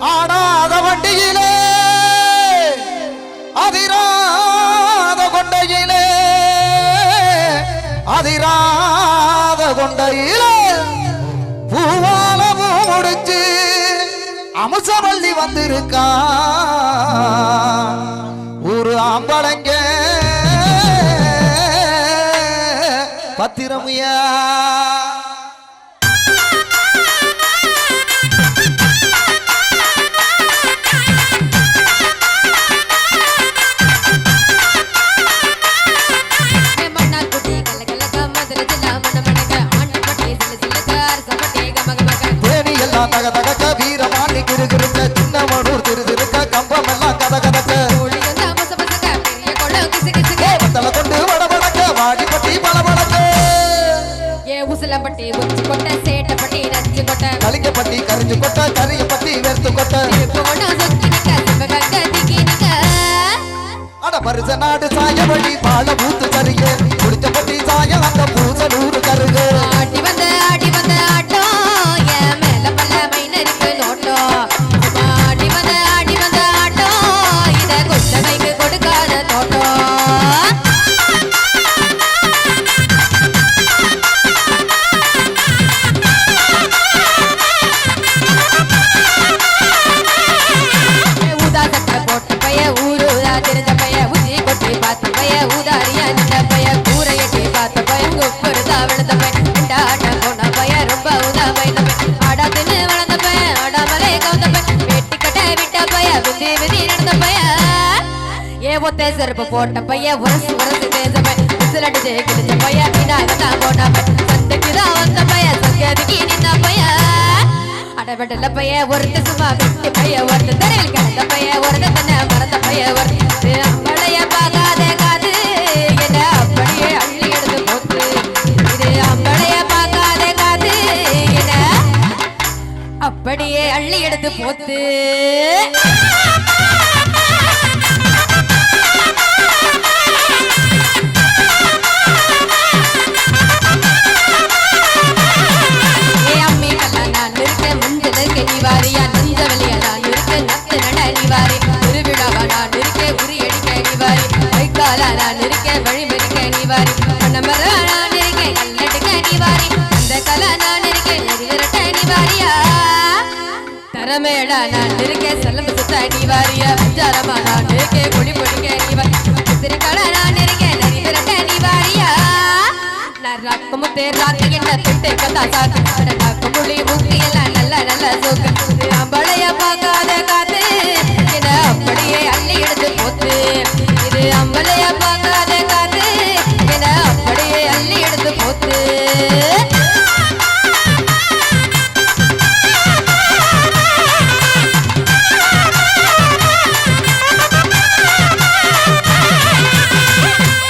ஆடாத வண்டியிலே அதிராத கொண்டையிலே அதிராத கொண்டையிலே. பூவால பூ முடிச்சு அமுசவள்ளி வந்திருக்கா. ஒரு ஆம்பளைங்க பத்திரமையா. தக தகக்க வீரமானி கிருகிருக்க சின்னமனூர் திரு திருக்க கம்பம் எல்லாம் கத கதக்க பத்தல கொண்டு வட வடக்க வாடிப்பட்டி பல வடக்க ஏ உசிலம்பட்டி உச்சி கொட்ட சேட்டப்பட்டி நச்சு கொட்ட கலிங்கப்பட்டி கரிஞ்சு கொட்ட கரியப்பட்டி வெறுத்து கொட்ட அட பரிச நாடு சாய வழி பால பூத்து சரியே குடிச்சப்பட்டி பைய விதி விதி நடந்த பைய. ஏ ஒத்த போட்ட பைய உரசு உரசு தேஞ்ச பைய. விசிலடி ஜெயிக்கிட்ட பைய பின்னாக தான் போன பைய சந்தைக்கு வந்த பைய சங்கதிக்கு நின்ன பைய. அடவடல பைய ஒருத்த சும்மா வெட்டி பைய ஒருத்த தரையில் கிடந்த பைய ஒருத்த தன்னை மறந்த பைய ஒருத்த. அப்படியே அள்ளி எடுத்து போத்து. ஏ அம்மி கல்லா நான் இருக்கேன் நத்து நட திருவிழாவா நான் உரி அடிக்க நீ கைக்காலா நான் இருக்கேன் வழி நான் அந்த கலா நான் தரமேடா நான் இருக்கேன். செல்லம் சுத்த நீ வாரிய பஞ்சாரமா நான் இருக்கேன். குடி பொடிக்க நீ வாரி திருக்கடா நான் இருக்கேன். திரட்ட நீ வாரியா. நான் ரக்கமு தேர்றாக்க என்ன திட்டை கதா சாக்கு ராக்கு முழி மூக்கி எல்லாம் நல்ல நல்ல சோக்கு. அம்பளைய பார்க்காத காத்து. என்ன அப்படியே அள்ளி எடுத்து போத்து. இது அம்பளைய பார்க்காத காத்து. என்ன அப்படியே அள்ளி எடுத்து போத்து.